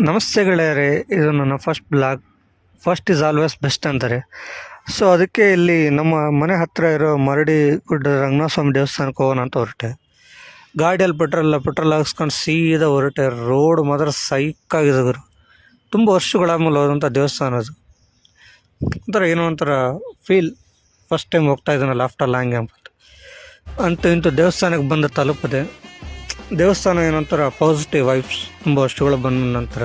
ನಮಸ್ತೆ ಗೆಳೆಯರೆ, ಇದು ನನ್ನ first blog first is always best ಅಂತಾರೆ. ಸೊ ಅದಕ್ಕೆ ಇಲ್ಲಿ ನಮ್ಮ ಮನೆ ಹತ್ತಿರ ಇರೋ ಮರಡಿ ಗುಡ್ಡ ರಂಗನಾಥಸ್ವಾಮಿ ದೇವಸ್ಥಾನಕ್ಕೆ ಹೋಗೋಣ ಅಂತ ಹೊರಟೆ. ಗಾಡಿಯಲ್ಲಿ ಪೆಟ್ರೋಲ್ ಪೆಟ್ರೋಲ್ ಹಾಕ್ಸ್ಕೊಂಡು ಸೀದಾ ಹೊರಟೆ. ರೋಡ್ ಮಾತ್ರ ಸೈಕಾಗಿದೆ ಗುರು. ತುಂಬ ವರ್ಷಗಳಾದ್ಮೇಲೆ ಹೋದಂಥ ದೇವಸ್ಥಾನ ಅದು. ಒಂಥರ ಏನೋ ಒಂಥರ ಫೀಲ್ ಫಸ್ಟ್ ಟೈಮ್ ಹೋಗ್ತಾ ಇದ್ದಾನಲ್ಲ ಆಫ್ಟರ್ ಲಾಂಗ್ ಅಂತ ಅಂತೂ ಇಂತೂ ದೇವಸ್ಥಾನಕ್ಕೆ ಬಂದು ತಲುಪದೆ. ದೇವಸ್ಥಾನ ಏನಂತಾರೆ? ಪಾಸಿಟಿವ್ ವೈಬ್ಸ್ ತುಂಬ ವರ್ಷಗಳು ಬಂದ ನಂತರ.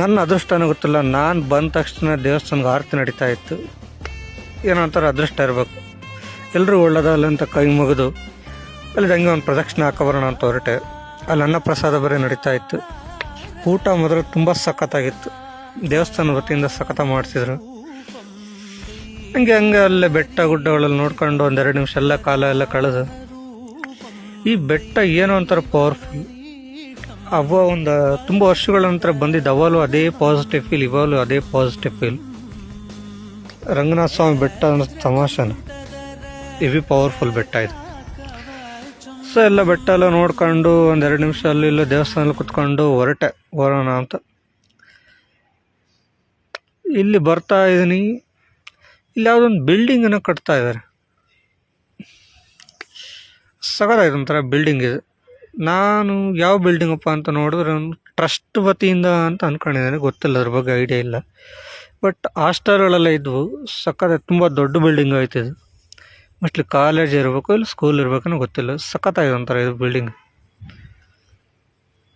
ನನ್ನ ಅದೃಷ್ಟನೂ ಗೊತ್ತಿಲ್ಲ, ನಾನು ಬಂದ ತಕ್ಷಣ ದೇವಸ್ಥಾನಕ್ಕೆ ಆರತಿ ನಡೀತಾ ಇತ್ತು. ಏನಂತಾರೆ ಅದೃಷ್ಟ ಇರಬೇಕು. ಎಲ್ಲರೂ ಒಳ್ಳೇದಲ್ಲ ಅಂತ ಕೈ ಮುಗಿದು ಅಲ್ಲಿ ಹಂಗೆ ಒಂದು ಪ್ರದಕ್ಷಿಣೆ ಹಾಕೋಬರೋಣ ಅಂತ ಹೊರಟೆ. ಅಲ್ಲಿ ಅನ್ನ ಪ್ರಸಾದ ಬೇರೆ ನಡೀತಾ ಇತ್ತು. ಊಟ ಮೊದಲು ತುಂಬ ಸಖತ್ತಾಗಿತ್ತು. ದೇವಸ್ಥಾನ ವತಿಯಿಂದ ಸಖತ ಮಾಡಿಸಿದ್ರು. ಹಂಗೆ ಹಂಗೆ ಅಲ್ಲೇ ಬೆಟ್ಟ ಗುಡ್ಡಗಳಲ್ಲಿ ನೋಡ್ಕೊಂಡು ಒಂದೆರಡು ನಿಮಿಷ ಎಲ್ಲ ಕಾಲ ಎಲ್ಲ ಕಳೆದು ಈ ಬೆಟ್ಟ ಏನೋ ಒಂಥರ ಪವರ್ಫುಲ್ ಅವ ಒಂದು ತುಂಬ ವರ್ಷಗಳ ನಂತರ ಬಂದಿದ್ದ ಅವಲು ಅದೇ ಪಾಸಿಟಿವ್ ಫೀಲ್ ಇವಾಗಲೂ ಅದೇ ಪಾಸಿಟಿವ್ ಫೀಲ್ ರಂಗನಾಥ ಸ್ವಾಮಿ ಬೆಟ್ಟ ಅನ್ನೋ ತಮಾಷೆನ? ಇವಿ ಪವರ್ಫುಲ್ ಬೆಟ್ಟ ಇದು. ಸೊ ಎಲ್ಲ ಬೆಟ್ಟ ಎಲ್ಲ ನೋಡ್ಕೊಂಡು ಒಂದೆರಡು ನಿಮಿಷ ಅಲ್ಲಿ ಇಲ್ಲ ದೇವಸ್ಥಾನದಲ್ಲಿ ಕುತ್ಕೊಂಡು ಹೊರಟೆ, ಹೊರೋಣ ಅಂತ. ಇಲ್ಲಿ ಬರ್ತಾ ಇದ್ದೀನಿ ಇಲ್ಲಿ ಯಾವುದೊಂದು ಬಿಲ್ಡಿಂಗನ್ನು ಕಟ್ತಾ ಇದ್ದಾರೆ ಸಗದಾಗಿದೆ ಒಂಥರ ಬಿಲ್ಡಿಂಗ್ ಇದು. ನಾನು ಯಾವ ಬಿಲ್ಡಿಂಗಪ್ಪ ಅಂತ ನೋಡಿದ್ರೆ ಟ್ರಸ್ಟ್ ವತಿಯಿಂದ ಅಂತ ಅಂದ್ಕೊಂಡಿದ್ದೇನೆ ಗೊತ್ತಿಲ್ಲ, ಅದ್ರ ಬಗ್ಗೆ ಐಡಿಯಾ ಇಲ್ಲ. ಬಟ್ ಹಾಸ್ಟೆಲ್ಗಳೆಲ್ಲ ಇದ್ವು. ಸಖತ್ ತುಂಬ ದೊಡ್ಡ ಬಿಲ್ಡಿಂಗ್ ಆಯ್ತು ಇದು. ಮೋಸ್ಟ್ಲಿ ಕಾಲೇಜ್ ಇರಬೇಕು ಇಲ್ಲ ಸ್ಕೂಲ್ ಇರಬೇಕನ್ನೋ ಗೊತ್ತಿಲ್ಲ. ಸಖತ್ತಾಗಿದೆ ಒಂಥರ ಇದು ಬಿಲ್ಡಿಂಗ್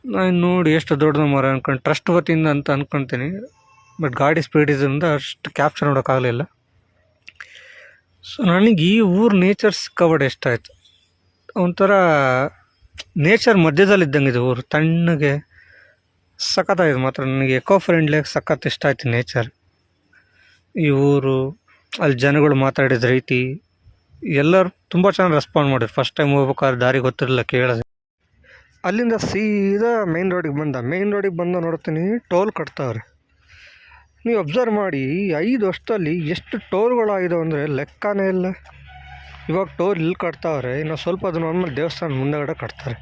ನಾನು ನೋಡಿ ಎಷ್ಟು ದೊಡ್ಡದು ಮರ ಅಂದ್ಕೊಂಡು ಟ್ರಸ್ಟ್ ವತಿಯಿಂದ ಅಂತ ಅಂದ್ಕೊಳ್ತೀನಿ ಬಟ್ ಗಾಡಿ ಸ್ಪೀಡ್ ಇದರಿಂದ ಅಷ್ಟು ಕ್ಯಾಪ್ಚರ್ ನೋಡೋಕ್ಕಾಗಲಿಲ್ಲ. ಸೊ ನನಗೆ ಈ ಊರು ನೇಚರ್ ಸಿಕ್ಕಬಡ ಇಷ್ಟ ಆಯಿತು. ಒಂಥರ ನೇಚರ್ ಮಧ್ಯದಲ್ಲಿದ್ದಂಗೆ ಇದೆ ಊರು. ತಣ್ಣಗೆ ಸಖತ್ತಾಗಿದೆ ಮಾತ್ರ. ನನಗೆ ಎಕೋ ಫ್ರೆಂಡ್ಲಿಯಾಗಿ ಸಖತ್ ಇಷ್ಟ ಆಯ್ತು ನೇಚರ್ ಈ ಊರು, ಅಲ್ಲಿ ಜನಗಳು ಮಾತಾಡಿದ ರೀತಿ ಎಲ್ಲರೂ ತುಂಬ ಚೆನ್ನಾಗಿ ರೆಸ್ಪಾಂಡ್ ಮಾಡಿದ್ರು. ಫಸ್ಟ್ ಟೈಮ್ ಹೋಗ್ಬೇಕಾದ್ರೆ ದಾರಿ ಗೊತ್ತಿರಲಿಲ್ಲ ಕೇಳಿದೆ. ಅಲ್ಲಿಂದ ಸೀದಾ ಮೇನ್ ರೋಡಿಗೆ ಬಂದ. ಮೇನ್ ರೋಡಿಗೆ ಬಂದು ನೋಡ್ತೀನಿ ಟೋಲ್ ಕಟ್ತಾವ್ರೆ. ನೀವು ಅಬ್ಸರ್ವ್ ಮಾಡಿ, ಐದು ವರ್ಷದಲ್ಲಿ ಎಷ್ಟು ಟೋಲ್ಗಳಾಗಿದೆ ಅಂದರೆ ಲೆಕ್ಕನೇ ಇಲ್ಲ. ಇವಾಗ ಟೋಲ್ ಇಲ್ಲಿ ಕಟ್ತಾವ್ರೆ, ಇನ್ನು ಸ್ವಲ್ಪ ದಿನ ಆದ್ಮೇಲೆ ದೇವಸ್ಥಾನ ಮುಂದೆಗಡೆ ಕಟ್ತಾರೆ.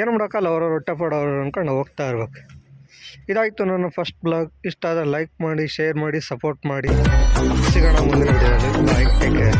ಏನು ಮಾಡೋಕ್ಕಲ್ಲ, ಅವರವ್ರು ಹೊಟ್ಟೆ ಪಾಡೋರು ಅಂದ್ಕೊಂಡು ಹೋಗ್ತಾ ಇರ್ಬೇಕು. ಇದಾಯಿತು ನನ್ನ ಫಸ್ಟ್ ಬ್ಲಾಗ್ ಇಷ್ಟ ಆದರೆ ಲೈಕ್ ಮಾಡಿ ಶೇರ್ ಮಾಡಿ ಸಪೋರ್ಟ್ ಮಾಡಿ. ಸಿಗೋಣ ಮುಂದಿನ ವಿಡಿಯೋದಲ್ಲಿ ಬಾಯ್ ಟೇಕ್ ಕೇರ್